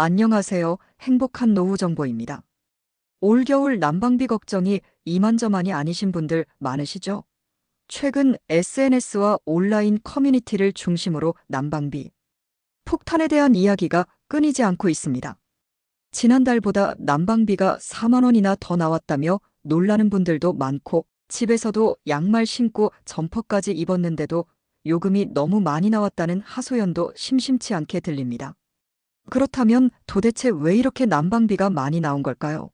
안녕하세요. 행복한 노후 정보입니다. 올겨울 난방비 걱정이 이만저만이 아니신 분들 많으시죠? 최근 SNS와 온라인 커뮤니티를 중심으로 난방비, 폭탄에 대한 이야기가 끊이지 않고 있습니다. 지난달보다 난방비가 4만 원이나 더 나왔다며 놀라는 분들도 많고 집에서도 양말 신고 점퍼까지 입었는데도 요금이 너무 많이 나왔다는 하소연도 심심치 않게 들립니다. 그렇다면 도대체 왜 이렇게 난방비가 많이 나온 걸까요?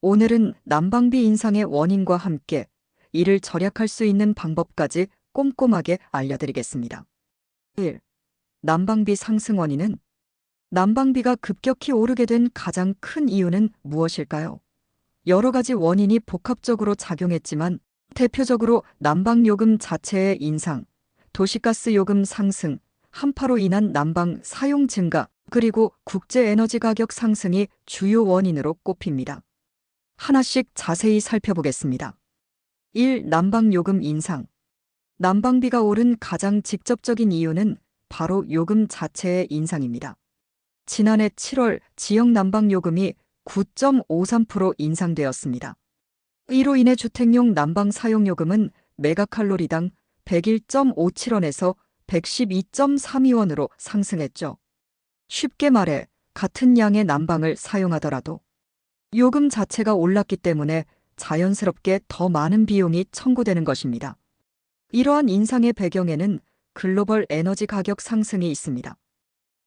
오늘은 난방비 인상의 원인과 함께 이를 절약할 수 있는 방법까지 꼼꼼하게 알려드리겠습니다. 1. 난방비 상승 원인은 난방비가 급격히 오르게 된 가장 큰 이유는 무엇일까요? 여러 가지 원인이 복합적으로 작용했지만 대표적으로 난방요금 자체의 인상, 도시가스 요금 상승, 한파로 인한 난방 사용 증가, 그리고 국제 에너지 가격 상승이 주요 원인으로 꼽힙니다. 하나씩 자세히 살펴보겠습니다. 1. 난방요금 인상. 난방비가 오른 가장 직접적인 이유는 바로 요금 자체의 인상입니다. 지난해 7월 지역 난방요금이 9.53% 인상되었습니다. 이로 인해 주택용 난방 사용요금은 메가칼로리당 101.57원에서 112.32원으로 상승했죠. 쉽게 말해 같은 양의 난방을 사용하더라도 요금 자체가 올랐기 때문에 자연스럽게 더 많은 비용이 청구되는 것입니다. 이러한 인상의 배경에는 글로벌 에너지 가격 상승이 있습니다.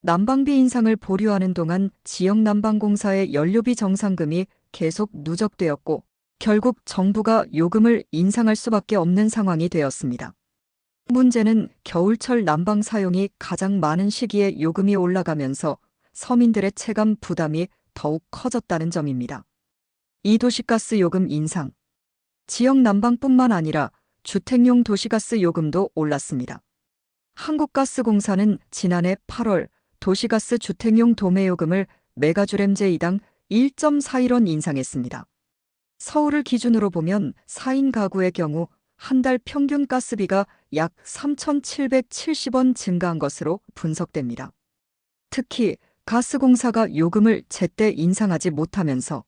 난방비 인상을 보류하는 동안 지역 난방공사의 연료비 정상금이 계속 누적되었고 결국 정부가 요금을 인상할 수밖에 없는 상황이 되었습니다. 문제는 겨울철 난방 사용이 가장 많은 시기에 요금이 올라가면서 서민들의 체감 부담이 더욱 커졌다는 점입니다. 이 도시가스 요금 인상. 지역 난방뿐만 아니라 주택용 도시가스 요금도 올랐습니다. 한국가스공사는 지난해 8월 도시가스 주택용 도매요금을 메가주램제이당 1.41원 인상했습니다. 서울을 기준으로 보면 4인 가구의 경우 한 달 평균 가스비가 약 3,770원 증가한 것으로 분석됩니다. 특히 가스공사가 요금을 제때 인상하지 못하면서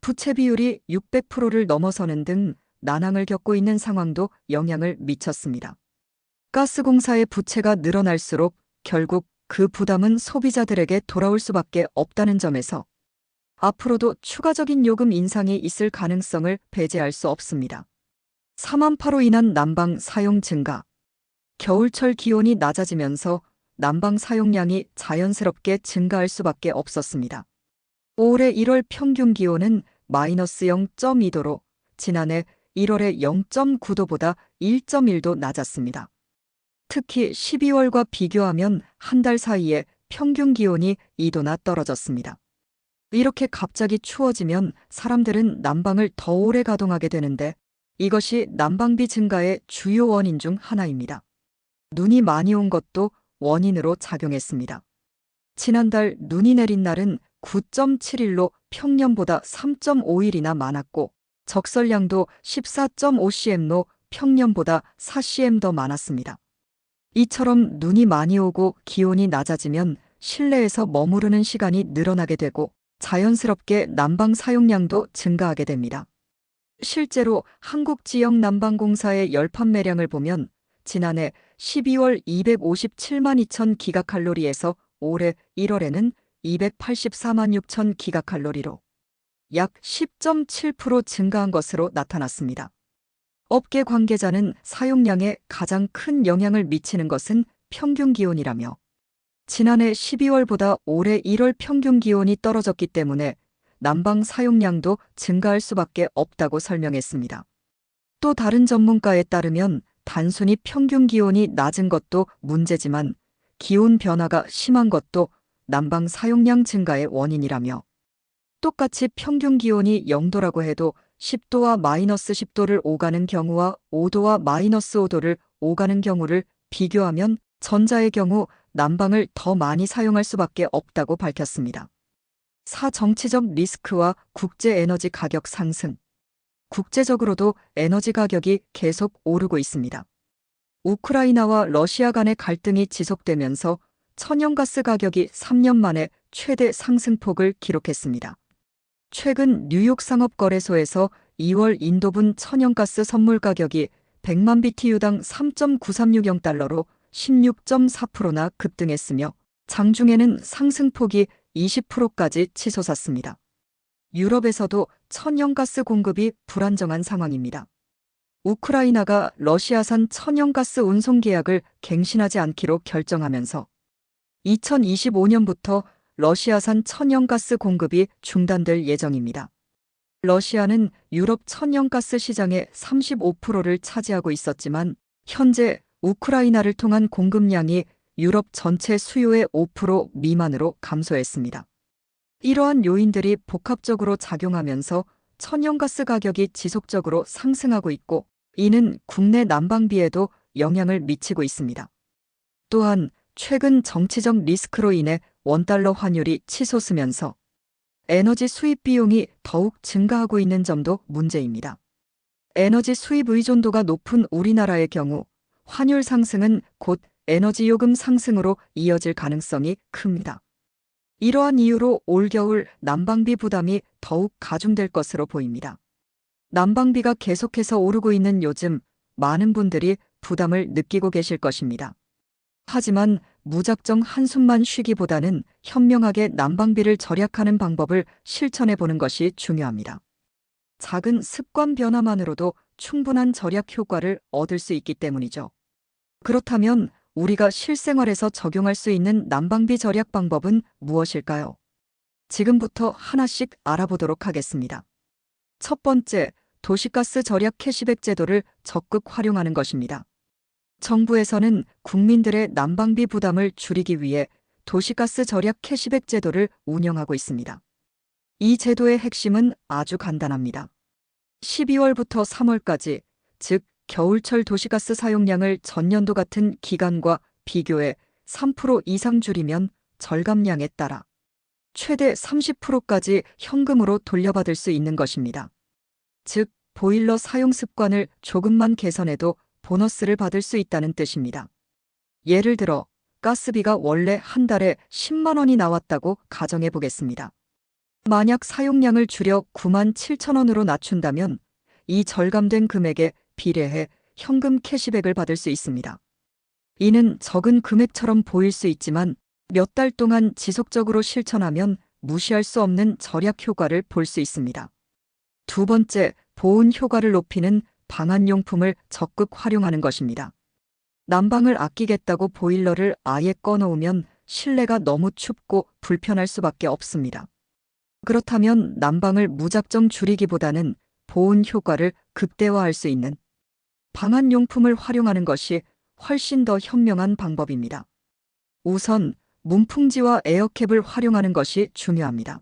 부채 비율이 600%를 넘어서는 등 난항을 겪고 있는 상황도 영향을 미쳤습니다. 가스공사의 부채가 늘어날수록 결국 그 부담은 소비자들에게 돌아올 수밖에 없다는 점에서 앞으로도 추가적인 요금 인상이 있을 가능성을 배제할 수 없습니다. 3한파로 인한 난방 사용 증가. 겨울철 기온이 낮아지면서 난방 사용량이 자연스럽게 증가할 수밖에 없었습니다. 올해 1월 평균 기온은 마이너스 0.2도로 지난해 1월의 0.9도보다 1.1도 낮았습니다. 특히 12월과 비교하면 한 달 사이에 평균 기온이 2도나 떨어졌습니다. 이렇게 갑자기 추워지면 사람들은 난방을 더 오래 가동하게 되는데 이것이 난방비 증가의 주요 원인 중 하나입니다. 눈이 많이 온 것도 원인으로 작용했습니다. 지난달 눈이 내린 날은 9.7일로 평년보다 3.5일이나 많았고 적설량도 14.5cm로 평년보다 4cm 더 많았습니다. 이처럼 눈이 많이 오고 기온이 낮아지면 실내에서 머무르는 시간이 늘어나게 되고 자연스럽게 난방 사용량도 증가하게 됩니다. 실제로 한국 지역 난방공사의 열 판매량을 보면 지난해 12월 257만 2천 기가칼로리에서 올해 1월에는 284만 6천 기가칼로리로 약 10.7% 증가한 것으로 나타났습니다. 업계 관계자는 사용량에 가장 큰 영향을 미치는 것은 평균 기온이라며 지난해 12월보다 올해 1월 평균 기온이 떨어졌기 때문에 난방 사용량도 증가할 수밖에 없다고 설명했습니다. 또 다른 전문가에 따르면 단순히 평균 기온이 낮은 것도 문제지만 기온 변화가 심한 것도 난방 사용량 증가의 원인이라며 똑같이 평균 기온이 0도라고 해도 10도와 마이너스 10도를 오가는 경우와 5도와 마이너스 5도를 오가는 경우를 비교하면 전자의 경우 난방을 더 많이 사용할 수밖에 없다고 밝혔습니다. 사 정치적 리스크와 국제 에너지 가격 상승. 국제적으로도 에너지 가격이 계속 오르고 있습니다. 우크라이나와 러시아 간의 갈등이 지속되면서 천연가스 가격이 3년 만에 최대 상승폭을 기록했습니다. 최근 뉴욕 상업거래소에서 2월 인도분 천연가스 선물 가격이 100만 BTU당 3.9360달러로 16.4%나 급등했으며 장중에는 상승폭이 20%까지 치솟았습니다. 유럽에서도 천연가스 공급이 불안정한 상황입니다. 우크라이나가 러시아산 천연가스 운송 계약을 갱신하지 않기로 결정하면서 2025년부터 러시아산 천연가스 공급이 중단될 예정입니다. 러시아는 유럽 천연가스 시장의 35%를 차지하고 있었지만 현재 우크라이나를 통한 공급량이 유럽 전체 수요의 5% 미만으로 감소했습니다. 이러한 요인들이 복합적으로 작용하면서 천연가스 가격이 지속적으로 상승하고 있고 이는 국내 난방비에도 영향을 미치고 있습니다. 또한 최근 정치적 리스크로 인해 원달러 환율이 치솟으면서 에너지 수입 비용이 더욱 증가하고 있는 점도 문제입니다. 에너지 수입 의존도가 높은 우리나라의 경우 환율 상승은 곧 에너지 요금 상승으로 이어질 가능성이 큽니다. 이러한 이유로 올겨울 난방비 부담이 더욱 가중될 것으로 보입니다. 난방비가 계속해서 오르고 있는 요즘 많은 분들이 부담을 느끼고 계실 것입니다. 하지만 무작정 한숨만 쉬기보다는 현명하게 난방비를 절약하는 방법을 실천해 보는 것이 중요합니다. 작은 습관 변화만으로도 충분한 절약 효과를 얻을 수 있기 때문이죠. 그렇다면 우리가 실생활에서 적용할 수 있는 난방비 절약 방법은 무엇일까요? 지금부터 하나씩 알아보도록 하겠습니다. 첫 번째, 도시가스 절약 캐시백 제도를 적극 활용하는 것입니다. 정부에서는 국민들의 난방비 부담을 줄이기 위해 도시가스 절약 캐시백 제도를 운영하고 있습니다. 이 제도의 핵심은 아주 간단합니다. 12월부터 3월까지, 즉 겨울철 도시가스 사용량을 전년도 같은 기간과 비교해 3% 이상 줄이면 절감량에 따라 최대 30%까지 현금으로 돌려받을 수 있는 것입니다. 즉, 보일러 사용 습관을 조금만 개선해도 보너스를 받을 수 있다는 뜻입니다. 예를 들어, 가스비가 원래 한 달에 10만 원이 나왔다고 가정해 보겠습니다. 만약 사용량을 줄여 9만 7천 원으로 낮춘다면 이 절감된 금액에 비례해 현금 캐시백을 받을 수 있습니다. 이는 적은 금액처럼 보일 수 있지만 몇 달 동안 지속적으로 실천하면 무시할 수 없는 절약 효과를 볼 수 있습니다. 두 번째, 보온 효과를 높이는 방한용품을 적극 활용하는 것입니다. 난방을 아끼겠다고 보일러를 아예 꺼놓으면 실내가 너무 춥고 불편할 수밖에 없습니다. 그렇다면 난방을 무작정 줄이기보다는 보온 효과를 극대화할 수 있는 방한용품을 활용하는 것이 훨씬 더 현명한 방법입니다. 우선 문풍지와 에어캡을 활용하는 것이 중요합니다.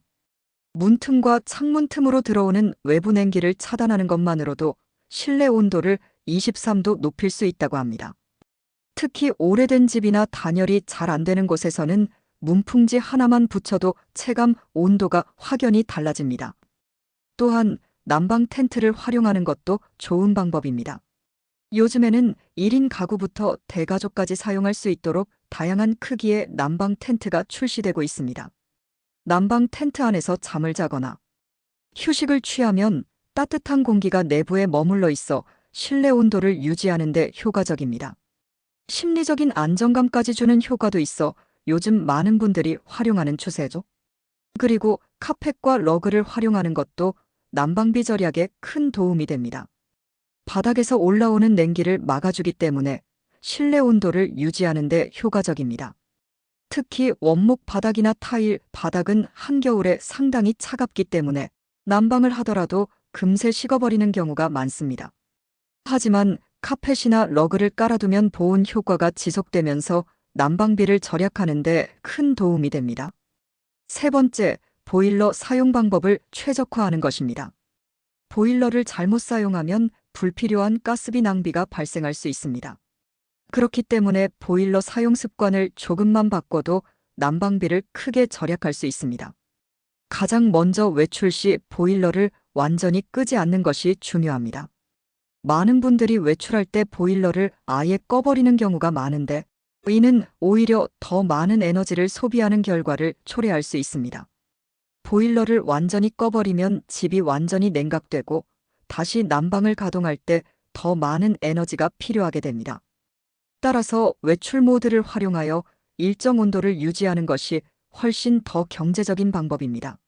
문틈과 창문 틈으로 들어오는 외부 냉기를 차단하는 것만으로도 실내 온도를 23도 높일 수 있다고 합니다. 특히 오래된 집이나 단열이 잘 안 되는 곳에서는 문풍지 하나만 붙여도 체감 온도가 확연히 달라집니다. 또한 난방 텐트를 활용하는 것도 좋은 방법입니다. 요즘에는 1인 가구부터 대가족까지 사용할 수 있도록 다양한 크기의 난방 텐트가 출시되고 있습니다. 난방 텐트 안에서 잠을 자거나 휴식을 취하면 따뜻한 공기가 내부에 머물러 있어 실내 온도를 유지하는 데 효과적입니다. 심리적인 안정감까지 주는 효과도 있어 요즘 많은 분들이 활용하는 추세죠. 그리고 카펫과 러그를 활용하는 것도 난방비 절약에 큰 도움이 됩니다. 바닥에서 올라오는 냉기를 막아주기 때문에 실내 온도를 유지하는 데 효과적입니다. 특히 원목 바닥이나 타일 바닥은 한겨울에 상당히 차갑기 때문에 난방을 하더라도 금세 식어버리는 경우가 많습니다. 하지만 카펫이나 러그를 깔아두면 보온 효과가 지속되면서 난방비를 절약하는데 큰 도움이 됩니다. 세 번째, 보일러 사용 방법을 최적화하는 것입니다. 보일러를 잘못 사용하면 불필요한 가스비 낭비가 발생할 수 있습니다. 그렇기 때문에 보일러 사용 습관을 조금만 바꿔도 난방비를 크게 절약할 수 있습니다. 가장 먼저 외출 시 보일러를 완전히 끄지 않는 것이 중요합니다. 많은 분들이 외출할 때 보일러를 아예 꺼버리는 경우가 많은데 이는 오히려 더 많은 에너지를 소비하는 결과를 초래할 수 있습니다. 보일러를 완전히 꺼버리면 집이 완전히 냉각되고 다시 난방을 가동할 때 더 많은 에너지가 필요하게 됩니다. 따라서 외출 모드를 활용하여 일정 온도를 유지하는 것이 훨씬 더 경제적인 방법입니다.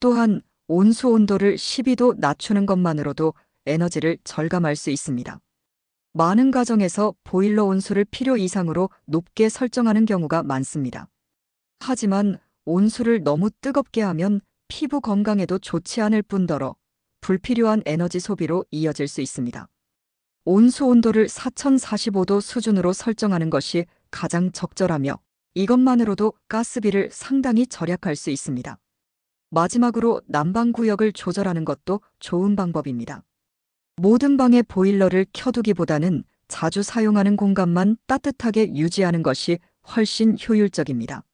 또한 온수 온도를 12도 낮추는 것만으로도 에너지를 절감할 수 있습니다. 많은 가정에서 보일러 온수를 필요 이상으로 높게 설정하는 경우가 많습니다. 하지만 온수를 너무 뜨겁게 하면 피부 건강에도 좋지 않을 뿐더러 불필요한 에너지 소비로 이어질 수 있습니다. 온수 온도를 4045도 수준으로 설정하는 것이 가장 적절하며 이것만으로도 가스비를 상당히 절약할 수 있습니다. 마지막으로 난방 구역을 조절하는 것도 좋은 방법입니다. 모든 방의 보일러를 켜두기보다는 자주 사용하는 공간만 따뜻하게 유지하는 것이 훨씬 효율적입니다.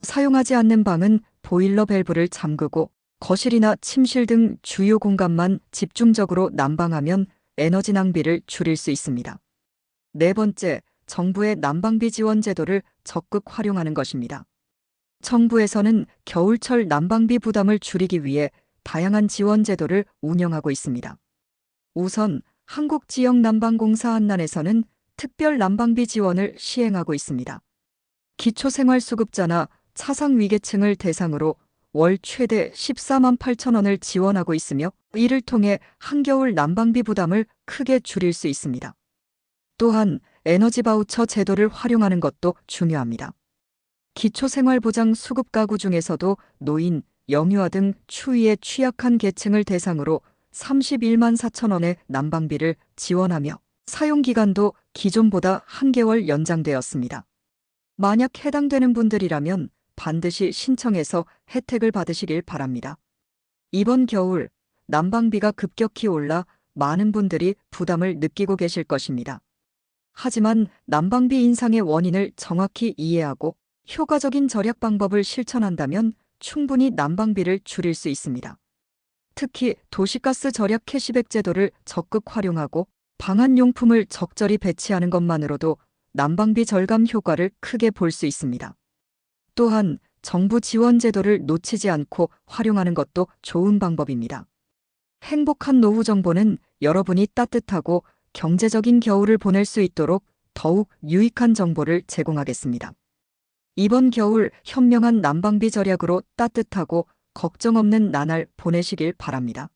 사용하지 않는 방은 보일러 밸브를 잠그고 거실이나 침실 등 주요 공간만 집중적으로 난방하면 에너지 낭비를 줄일 수 있습니다. 네 번째, 정부의 난방비 지원 제도를 적극 활용하는 것입니다. 정부에서는 겨울철 난방비 부담을 줄이기 위해 다양한 지원 제도를 운영하고 있습니다. 우선 한국지역난방공사 한난에서는 특별 난방비 지원을 시행하고 있습니다. 기초생활수급자나 차상위계층을 대상으로 월 최대 14만 8천 원을 지원하고 있으며 이를 통해 한겨울 난방비 부담을 크게 줄일 수 있습니다. 또한 에너지 바우처 제도를 활용하는 것도 중요합니다. 기초생활보장 수급 가구 중에서도 노인, 영유아 등 추위에 취약한 계층을 대상으로 31만 4천 원의 난방비를 지원하며 사용 기간도 기존보다 한 개월 연장되었습니다. 만약 해당되는 분들이라면 반드시 신청해서 혜택을 받으시길 바랍니다. 이번 겨울 난방비가 급격히 올라 많은 분들이 부담을 느끼고 계실 것입니다. 하지만 난방비 인상의 원인을 정확히 이해하고 효과적인 절약 방법을 실천한다면 충분히 난방비를 줄일 수 있습니다. 특히 도시가스 절약 캐시백 제도를 적극 활용하고 방한용품을 적절히 배치하는 것만으로도 난방비 절감 효과를 크게 볼 수 있습니다. 또한 정부 지원 제도를 놓치지 않고 활용하는 것도 좋은 방법입니다. 행복한 노후 정보는 여러분이 따뜻하고 경제적인 겨울을 보낼 수 있도록 더욱 유익한 정보를 제공하겠습니다. 이번 겨울 현명한 난방비 절약으로 따뜻하고 걱정 없는 나날 보내시길 바랍니다.